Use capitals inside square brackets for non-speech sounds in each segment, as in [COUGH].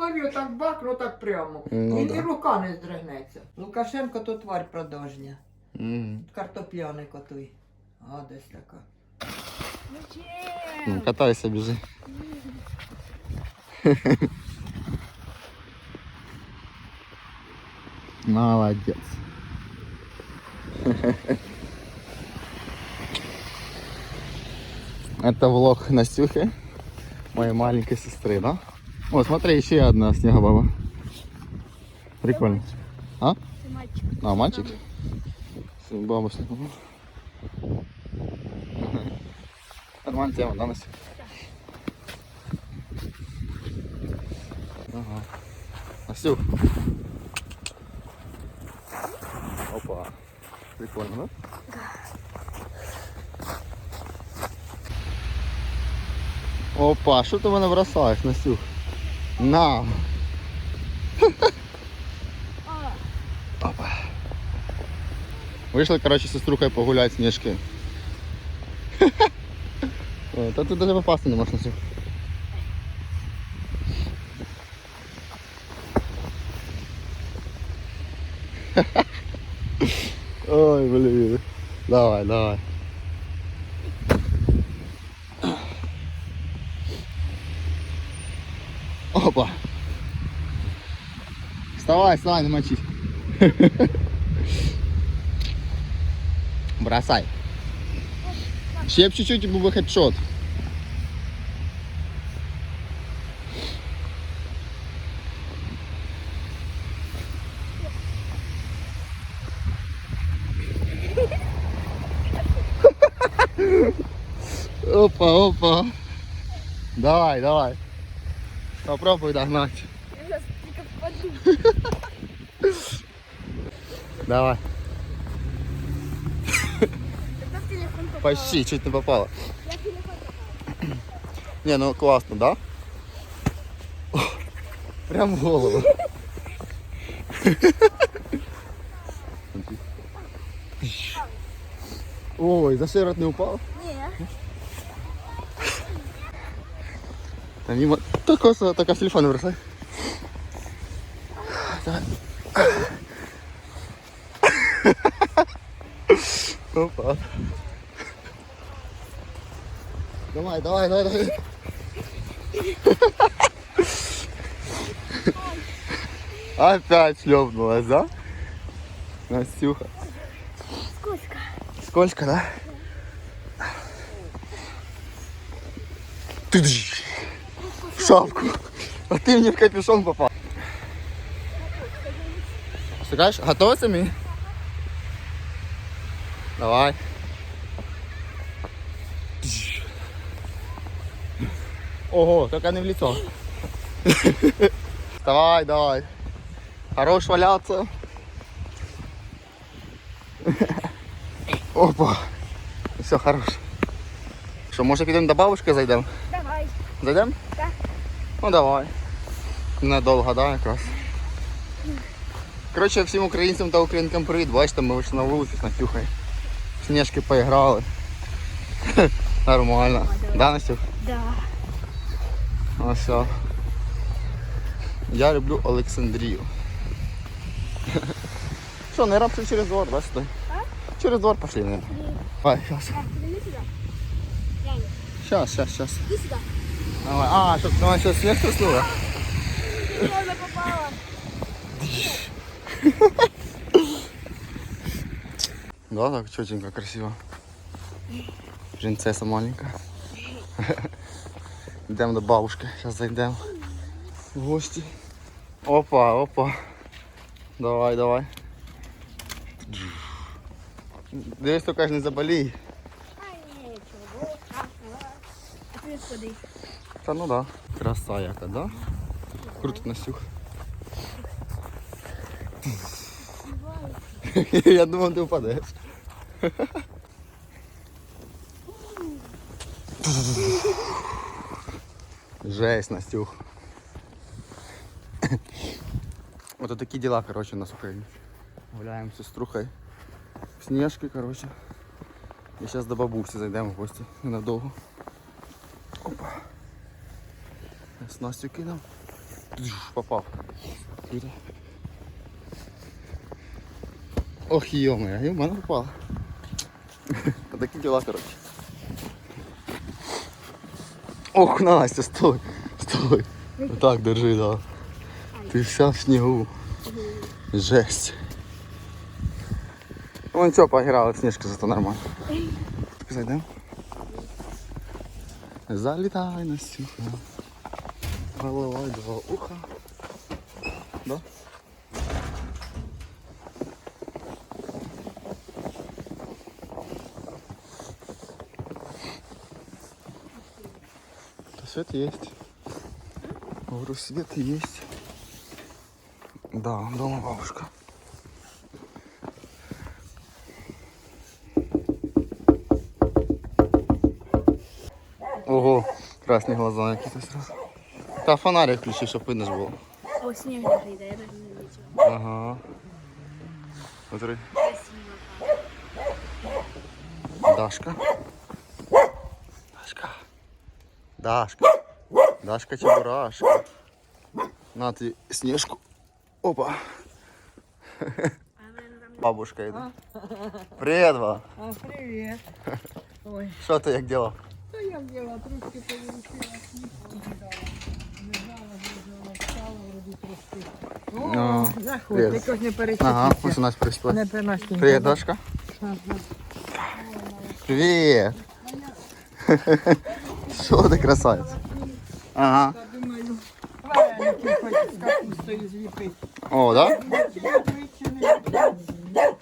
голові отак бакну так прямо. Ну, і да. ні рука не здригнеться. Лукашенко то тварь продажня. Мгм. Картопляник отой. Гадость така. Ну, катайся, біжи. [LAUGHS] Молодец. Это [LAUGHS] влог Настюхи, моей маленькой сестры, да? О, смотри, еще одна снегобаба. Прикольно. А? Мальчик. А, мальчик? Баба снегобаба. Нормальная тема, да, Настя? Ага. Настюх. Опа. Прикольно, да? Опа, що ти мене бросаєш, Настюх? На. Опа. Вийшли, коротше, з сеструхою погуляти сніжки. [LAUGHS] Та ти навіть попасти не Настюх. [LAUGHS] Ой, блин. Давай, давай. Вставай, вставай, не мочись. Бросай. Ще б чуть-чуть і був би хедшот. Опа, опа. Давай, давай. Попробуй догнать. [LAUGHS] Давай. [LAUGHS] Почти, чуть не попало. [CLEARS THROAT] Не, ну классно, да? [LAUGHS] Прям в голову. Ой, за шиворот не упал? Не. Та мимо. Та коса, така телефон бросай. Давай. Опа. Давай, давай, давай, давай. Опять шлепнулась, да? Настюха. Сколько? Скользко, да? Ты в шапку. А ты мне в капюшон попал. Что? Готовы сами? Давай. Ого, только не в лицо. [LAUGHS] Давай, давай. Хорош валяться. [LAUGHS] Опа. Все, хорош. Що, може підемо до бабушки зайдемо? Давай. Зайдемо? Так. Ну давай. Недовго, да, якраз. Коротше, всім українцям та українкам привіт. Бачите, ми вийшли на вулицю з Сніжки поіграли. [LAUGHS] Нормально. Да, Настюх? Да. Ну все. Я люблю Олександрію. [LAUGHS] Що, не рабся через двор, да, сюди? Через двор пошли, наверное. Давай, сейчас. Сейчас, сейчас, сейчас. Иди сюда. Давай. А, что, давай сейчас снег тряснула? Она попала. [LAUGHS] Да, так четенько, красиво. Принцесса маленькая. [LAUGHS] Йдемо до бабушки, зараз зайдемо в гості. Опа, опа. Давай, давай. Дивись, тільки ж не заболій. Ай, ничего. А ты ходи. Та ну да. Краса яка, да? Круто Настюх. [LAUGHS] Я думав, ти впадеш. Жесть, Настюх. Вот такие дела, короче, у нас в Украине. Гуляем с сеструхой в снежки, короче. И сейчас до бабусі зайдемо в гості ненадовго. Опа. С Настю кинув. Попав. Ох, і в мене попало. Такі діла, коротше. Ох, Настя, стой, стой. Так, держи, да. Ти вся в снігу. Жесть. Ну нічого, поіграли в зато нормально. Так, зайдемо. Залітай на стюха. Головой два уха. Да? свет есть. Говорю, свет есть. Да, дома бабушка. Ого, красні глаза якісь сразу. Та фонарик включи, щоб видно ж було. О, снег не йде, я навіть не бачила. Ага. Смотри. Красиво. Дашка. Дашка. Дашка. Дашка Чебурашка. На ти снежку. Опа. А в мене там Бабушка йде. Привіт, ба. А, привіт. Ой, Що ти як діла? то я взяла трошки повирушила снігу віддала. Не знала, де вона встала, вроді трошки. Ну, О, заходь, привіт. якось не Ага, перечепися. ось у нас прийшла. Не переносні. Привіт, Дашка. Ага. Що ти красавець? Ага. Думаю, вареники хоч з капустою зліпити. О, да? Не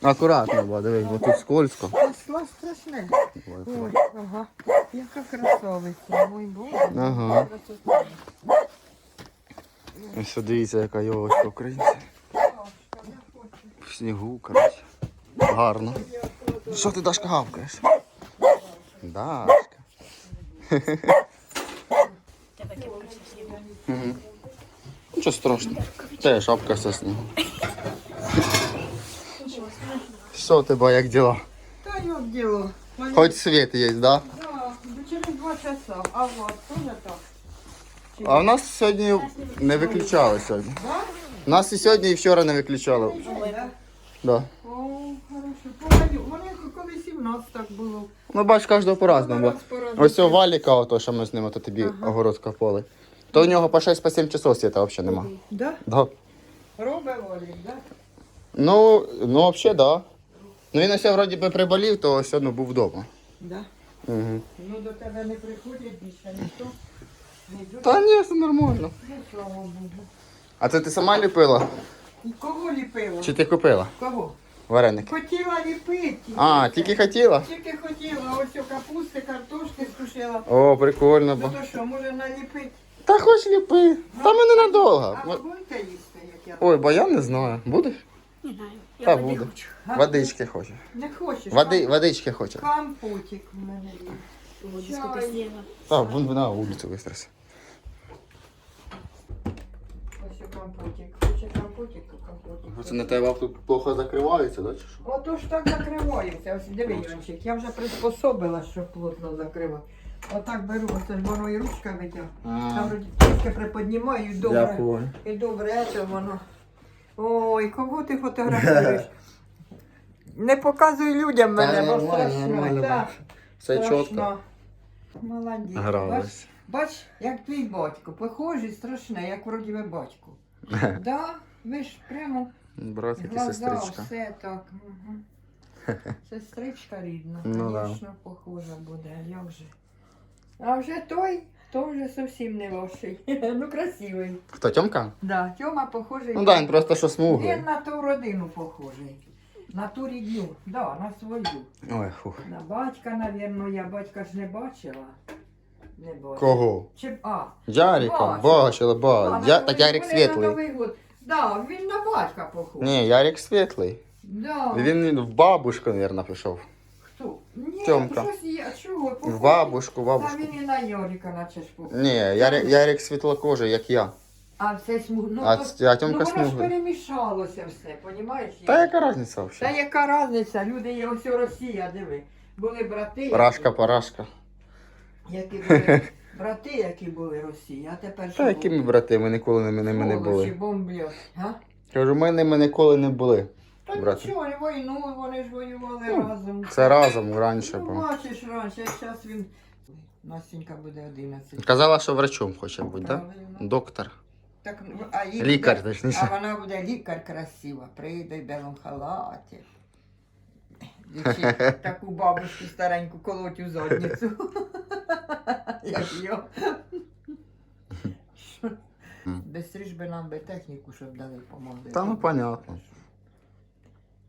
Акуратно, бо дивись, бо тут скользко. Пішло страшне. Ой, ага. Яка красавиця, мой Боже. Ага. Ось дивіться, яка йовочка українця. В снігу, коротше. Гарно. Що ти Дашка гавкаєш? Дашка. тебе кепка зі снігу. Угу. Нічого страшного. Те шапка зі снігу. Що тебе, як діла? Та як діло. Моя- Хоч світ є, да? Да, ну, через два часа. А вот, тоже так. А в нас сьогодні не виключали сьогодні. Да? Нас і сьогодні, і вчора не виключали. Да? Да. О, хорошо. Погодю, вони колись і в нас так було. Ну, бач, кожного по-разному. Раз бо по-разному. Ось у Валіка, ото, що ми з ним то тобі огород копали. То у нього по 6 по 7 часов світа взагалі нема. Да? Да. Робе Олік, да? Ну, ну взагалі, да. Ну він ось вроді би приболів, то ось ну, був вдома. Да. Угу. Ну до тебе не приходять більше ніхто. Не. Та ні, все нормально. Ну, слава Богу. А це ти сама ліпила? Кого ліпила? Чи ти купила Кого? Вареники? Хотіла ліпити. А, тільки хотіла? Тільки хотіла, ось у капусти, картошки скушила. О, прикольно. Ну Бо... то що, може наліпити? Та хоч ліпи. Та ми ненадовго. А ви будете їсти, як я? Ой, бо я не знаю. Будеш? Не знаю. Я Та води буду. хочу. Водички хоче. Не хочеш? Води, Кам- водички хоче. Компотик в мене є. Чай. сколько снега. А, вон на вулицю вистрася. Ось у компотик. Хоче компотик, то компотик. Це на тебе тут плохо закривається, да, чи що? Ото ж так закривається. Ось диви, Іванчик, я вже приспособила, щоб плотно закривати. Отак беру, оце ж воно і ручка витягне. Там тільки приподнімаю і добре. понял. І добре, це воно. Ой, кого ти фотографуєш? [LAUGHS] Не показуй людям мене, Та бо нормально, страшно. нормально, Так, Все страшно. чітко. Молодець. Бач, Гралась. бач, як твій батько. Похожий, страшне, як вроді би батько. [LAUGHS] Да, ви ж прямо Братик і глаза, сестричка. все так. Угу. [LAUGHS] Сестричка рідна, Ну да. звісно, похожа буде, а як же. А вже той, то вже зовсім не ваший. [LAUGHS] ну красивий. Хто, Тьомка? Да, Тьома похожий. Ну да, він просто що смуглий. Він на ту родину похожий. На ту рідню, да, на свою. Ой, фух. На батька, навірно, я батька ж не бачила. Не бачила. Кого? Чи, а, Ярика, Бачила. бачила, Я, так Ярик світлий. Да, він на батька похожий. Ні, Ярик світлий. Да. Він в бабушку, мабуть, пішов. Хто? Ні, Тьомка. щось є. Чого? Похожий. В бабушку, Та бабушку. він і на Йорика наче ж похожий. Ні, Ярик, Ярик світлокожий, як я. А все смуг... Ну, А, то... ц- а ну Тьомка воно ж смуглий. перемішалося все, понімаєш? Та яка різниця Та взагалі? яка різниця? Люди є ось Росія, диви. Були брати. Парашка, парашка. Які були, [LAUGHS] Брати, які були Росії, а тепер Та які ми брати, ми ніколи ними ними не були. бомблять. Га? Кажу, ми ними ніколи не були. Та Брати. нічого, і війну вони ж воювали Ну, разом. Це разом раніше Ну, було. бачиш раніше, а зараз він. Настенька буде 11. Казала, що врачом хоче бути, так? Правильно. Доктор. Так, ну, а їй Лікар, буде- точніше. А вона буде лікар красива, прийде в білому халаті. Дівчі, таку бабушку стареньку колоть у задницю. [LAUGHS] Як йо. Бистріш би нам би техніку, щоб дали помогли. Та ну понятно.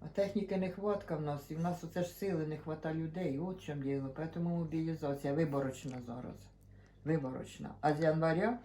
А техніки нехватка в нас, і в нас оце ж сили не хвата людей. От в чому діло. Тому мобілізація виборочна зараз. Виборочна. А з января,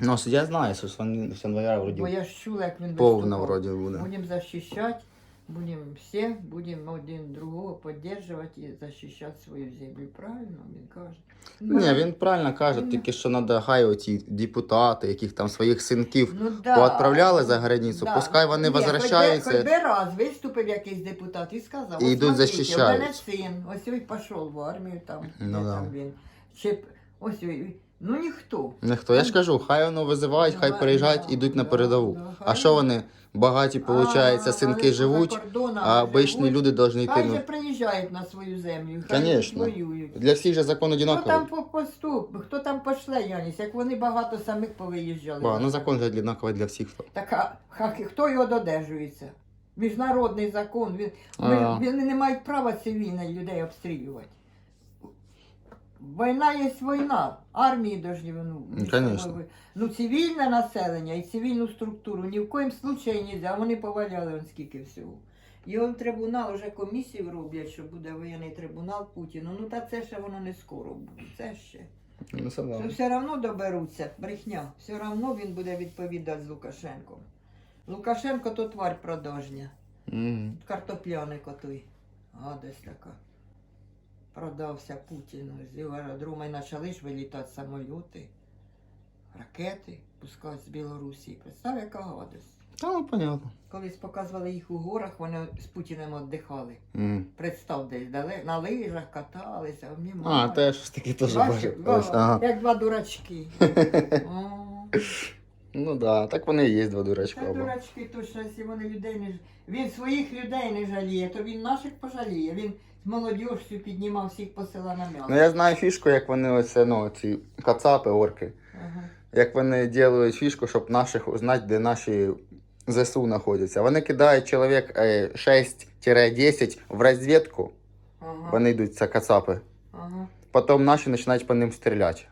Ну, я знаю, що з января января бо я ж чула, як він повна вроді буде. Будем защищать, будем все, будем один другого поддерживать и защищать свою землю. Правильно він каже? Ні, він правильно каже, Ну. тільки що треба хай оці депутати, яких там своїх синків ну, да. поотправляли за границю, Да. пускай вони Ні, хоч би- возвращаються. Хоч би раз виступив якийсь депутат і сказав, І «Ось йдуть смотрите. У мене син, ось він пішов в армію там, Ну де да. там він. Чи, ось, він- ну ніхто. Ніхто, я ж кажу, хай воно визивають, хай Давай, приїжджають, ідуть на передову. А що вони багаті, виходить, синки живуть, а обичні люди повинні йти. Хай же Ну, приїжджають на свою землю, хай Конечно. воюють. для всіх же закон Хто там по поступ, хто там пошле Яніс, як вони багато самих повиїжджали. Ба, ну закон же одинаковий для всіх. Так а ха- хто його додержується? Міжнародний закон. Він, А. вони не мають права цивільно людей обстрілювати. Війна є війна. Армії должні ну, Ну, конечно. ну, цивільне населення і цивільну структуру ні в коїм случаї не можна. Вони поваляли он скільки всього. І он трибунал, вже комісію роблять, що буде воєнний трибунал Путіну. Ну та це ще воно не скоро буде. Це ще. Ну, це все одно доберуться, брехня. Все одно він буде відповідати з Лукашенком. Лукашенко то тварь продажня. Мгм. Картопляник отой. Гадость така. Продався Путіну. З його аеродрому і почали ж вилітати самоліти, ракети пускають з Білорусі. Представ, яка гадость. Та ну понятно. Колись показували їх у горах, вони з Путіним віддихали. Мгм. Представ десь дали, на лижах каталися, А, обнімали. те щось таке теж Бачив? Ага. Як два дурачки. [LAUGHS] Ну да, так вони і є два дурачка. Та дурачки, то що якщо вони людей не Він своїх людей не жаліє, то він наших пожаліє. Він з молодіжцю піднімав всіх по села на м'ясо. Ну я знаю фішку, як вони оце, ну, ці кацапи, орки. Ага. Як вони роблять фішку, щоб наших узнати, де наші ЗСУ знаходяться. Вони кидають чоловік е, 6-10 в розвідку, Ага. вони йдуть, це кацапи. Ага. Потім наші починають по ним стріляти.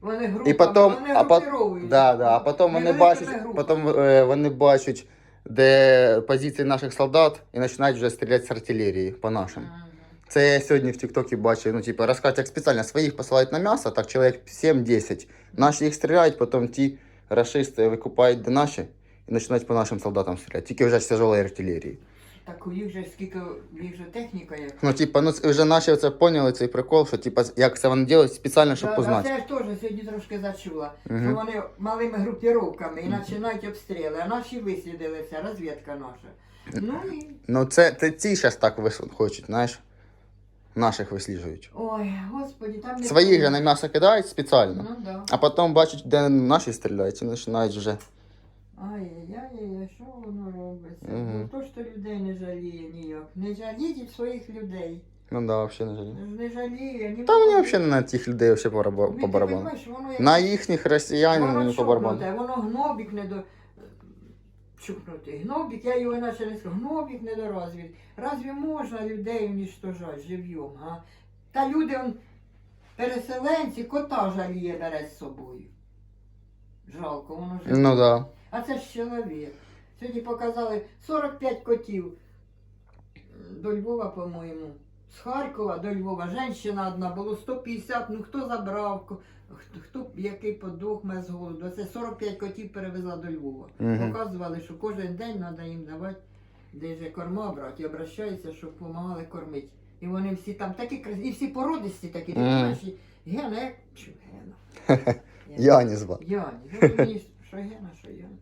Вони І потім, вони а, по, да, да, а потім вони Невеликими бачать, групами. потім, е, вони бачать, де позиції наших солдат, і починають вже стріляти з артилерії по нашим. Ага. Це я сьогодні в Тіктокі бачив, ну, типу, розказують, як спеціально своїх посилають на м'ясо, так чоловік 7-10. Наші їх стріляють, потім ті рашисти викупають де наші і починають по нашим солдатам стріляти. Тільки вже з тяжелої артилерії. Так у їх же скільки, їх же техніка як. Ну, типу, ну, вже наші це поняли цей прикол, що типу, як це вони роблять спеціально, щоб Да, познати. Це ж теж сьогодні трошки зачула. Мгм. Що вони малими групіровками і починають обстріли, а наші вислідилися, розвідка наша. Ну і. Ну, це, це ці зараз так вис- хочуть, знаєш. Наших висліджують. Ой, господі, там не Своїх же на м'ясо кидають спеціально, Ну да. а потім бачать, де наші стріляють, і починають вже. Ай-яй-яй, що воно робиться? Мгм. Ну то, що людей не жаліє ніяк. Не жаліть своїх людей. Ну да, взагалі не жалію. Не жаліє. ні Та кого. взагалі на тих людей вообще по, барабану- воно як- На їхніх росіян воно мені по барабану. Воно гнобік не до... Чухнутий. Гнобік, я його наче не скажу. Гнобік не до. Разві можна людей уничтожати живьом, а? Та люди, он, переселенці, кота жаліє бере з собою. Жалко, воно жаліє. Ну да. А це ж чоловік. Сьогодні показали 45 котів до Львова, по-моєму. З Харкова до Львова. Женщина одна було 150, ну хто забрав, хто, хто який подох з голоду. Це 45 котів перевезла до Львова. Мгм. Показували, що кожен день треба їм давати де корма брати і обращаються, щоб допомагали кормити. І вони всі там такі красиві, і всі породисті такі, такі Мгм. наші. Гена, як чу, Гена. [LAUGHS] Яні. Яні, розумієш, що Гена, що Яна.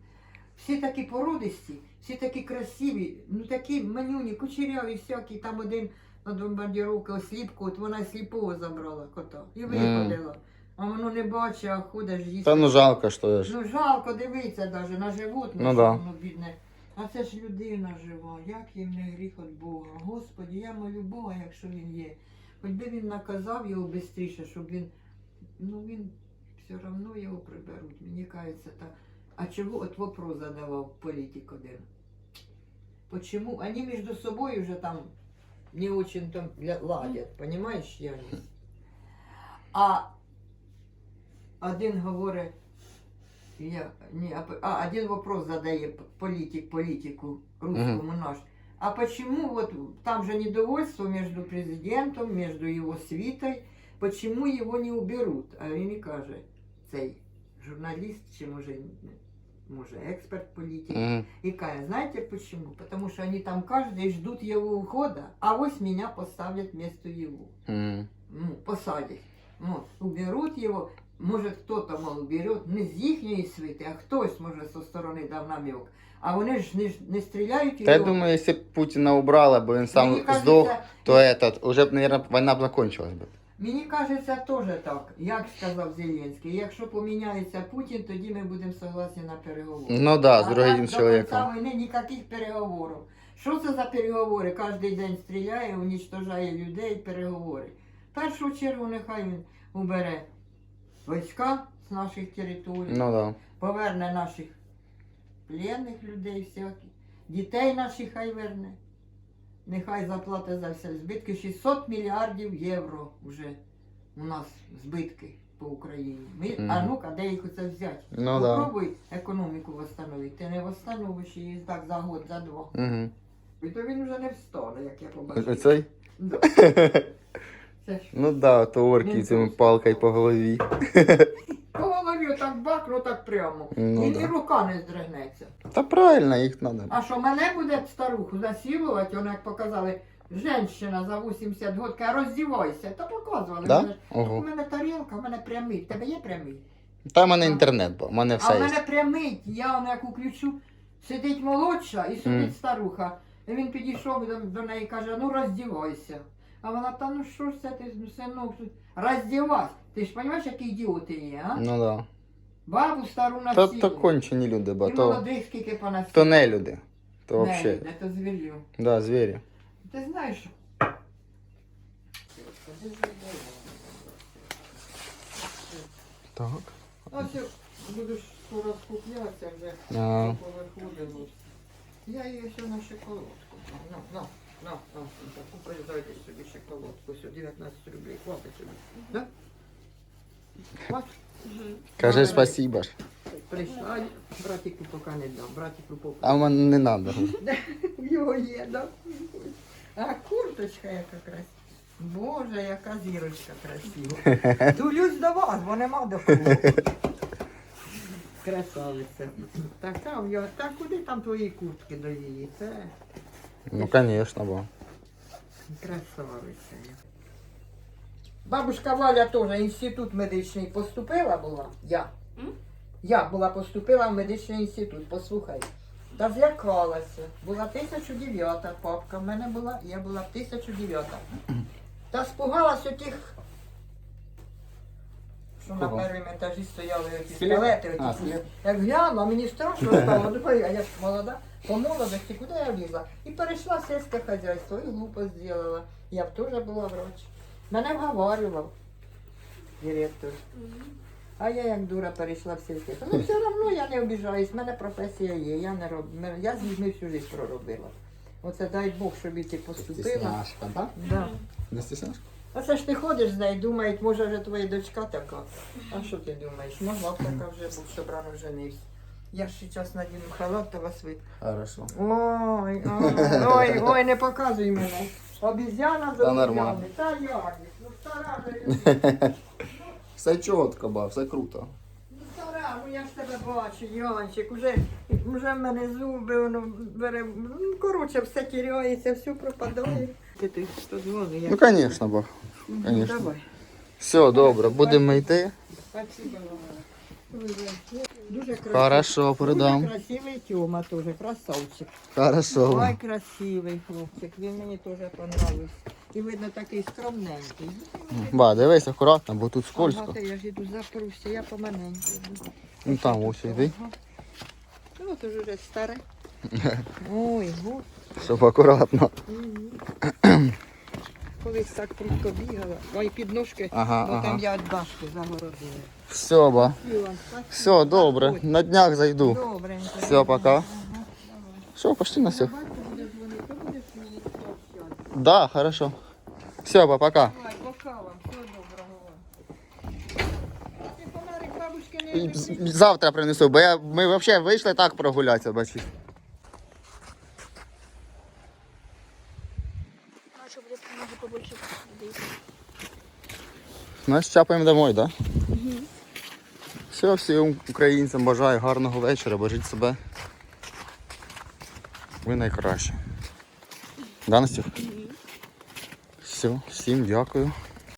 Всі такі породисті, всі такі красиві, ну такі манюні, кучеряві всякі, там один бомбардіровки осліпку, от вона сліпого забрала кота і виходила. а воно не бачить, а ходиш їсти. Та ну жалко, що ж. Ну жалко дивитися навіть на животне, Ну що да. воно бідне. А це ж людина жива, як їм не гріх від Бога. Господі, я молю Бога, якщо він є. Хоч би він наказав його швидше, щоб він. Ну він все одно його приберуть. Мені кажеться так. А чого от вопрос задавав політик один? Почему? Они между собой уже там не очень там ля- ладят, понимаешь, Яnis? А один говорить, я, не, а, а один вопрос задає політик політику русскому наш. А почему вот там же недовольство между президентом, между его свитой, почему его не уберут? А він і каже, цей журналіст, чи може, може експерт політик, Мгм. и каже, знаете почему? Потому что они там каждый ждут его ухода, а вот меня поставят вместо его. Мгм. Ну, посадять. Ну, уберут его, может кто-то, мол, уберет, не з їхньої свити, а хтось, може, со сторони дав намек. А вони ж не, ж- не стріляють Та я його. думаю, якщо б Путіна убрали, бо він сам Мені кажеться, здох, то этот, уже б, мабуть, війна б закончилась би. Мені кажеться, теж так, як сказав Зеленський. Якщо поміняється Путін, тоді ми будемо согласні на переговори. Ну да, з А другим так чоловіком. кінця війни ніяких переговорів. Що це за переговори? Кожен день стріляє, унічтожає людей, переговори. В першу чергу нехай він убере війська з наших територій, Ну да. поверне наших пленних людей всяких, дітей наших хай верне. Нехай заплатить за все збитки. 600 мільярдів євро вже у нас збитки по Україні. Ми, А ну-ка, де їх оце взяти? Ну да. Попробуй економіку восстановити. Ти не восстановиш її так за год, за два. Угу. І то він вже не встане, як я побачив. Оцей? Да. [LAUGHS] Це ж Ну да, то орки цими палкою по голові. [LAUGHS] [LAUGHS] по голові так бакну, так прямо. Ну і да. рука не здригнеться. Та правильно, їх треба. А що мене буде старуху засілувати, вони як показали, женщина за 80 років, каже, роздівайся, та показували. Да? Мене У мене тарілка, у мене прямий. Тебе є прямий? Та в мене інтернет, бо в мене А в є. мене прямий, я воно як уключу, сидить молодша і сидить старуха. І він підійшов до, до неї і каже, ну роздівайся. А вона, та ну що ж це ти, синок, тут? роздівайся. Ти ж розумієш, які ідіоти є, а? Ну да. Бабу стару на Та всі. то кончені люди, бо І то, молодих скільки понасів. то не люди. То Не, взагалі. йде, то звір'ю. Да, звірі. Ти знаєш. Так. Ось я буду ж скоро скуплятися вже. А, Повиходило. Я її ще на шоколадку. На, на, На, на. Таку собі шоколадку. Все, 19 рублей. Хватить собі. Да? Хватить? кажи спасибо ж. Прийшла, братику поки не дам. Братику поки. А в мене не треба. В його є, да? А курточка яка красива. Боже, яка зірочка красива. Дулюсь до вас, бо нема до кого. Красавиця. Така в його. Та куди там твої куртки до її? Це Ну, звісно, бо. красавиця. Бабушка Валя теж інститут медичний поступила була. Я. М? Я була поступила в медичний інститут, послухай. Та злякалася. Була 1009 папка, в мене була, я була 1009. Та спугалася тих, що на Кого? першому етажі стояли ті Скелети? скелети. А, оті. скелети. Як глянула, мені страшно стало. Думаю, а я ж молода, по молодості, куди я влізла? І перейшла в сільське хазяйство, і глупость зробила. Я б теж була врач. Мене вговарював директор. А я як дура перейшла в сільське. Ну все одно я не обіжаюсь, в мене професія є, я не роб... я з людьми всю життя проробила. Оце дай Бог, щоб і ти поступила. Стісняшка, так? Да. Не стісняшка? А це ж ти ходиш з нею, думають, може вже твоя дочка така. А що ти думаєш? Могла б така вже бути, щоб рано женився. Я ж зараз надіну халат та вас вид. Хорошо. Ой, ой, [LAUGHS] ой, ой, не показуй мене. Обізяна за Та нормально. Та як? Ну стара же. [LAUGHS] Все чітко, ба, все круто. Ну стара, ну я ж тебе бачу, Янчик, уже, вже в мене зуби, воно бере, ну, коротше, все тіряється, все пропадає. Ти ти подзвони, я. Ну, звісно. Мгм, конечно. Давай. Все, добре, будемо йти. Спасибо вам. Дуже красивий. Хорошо, передам. Дуже красивий Тьома теж, красавчик. Хорошо. Ой, красивий хлопчик, він мені теж понравився. і видно такий скромненький. Ба, дивись акуратно, бо тут скользко. Ага, я ж іду запруся, я поманеньку. йду. Ну там ось йди. Ага. Ну, от уже старе. [LAUGHS] Ой, гу. Щоб акуратно. Колись так прудко бігала. Ой, під ножки, Ага, бо ага. там я від башки загородила. Все, ба. Все, добре. На днях зайду. Добренько. Все, пока. Ага. Все, пошли на все. Батько буде дзвонити, то будеш мені сообщати. Да, хорошо. Все, ба, пока. Давай, пока вам, всього доброго вам. Ти фонарик бабушки не І з- Завтра принесу, бо я, ми взагалі вийшли так прогулятися, бачиш. А що буде може побольше людей. Нас чапаємо домой, так? Да? Все, всім українцям бажаю гарного вечора, бережіть себе. Ви найкраще. Да, Настюх? Все, всім дякую.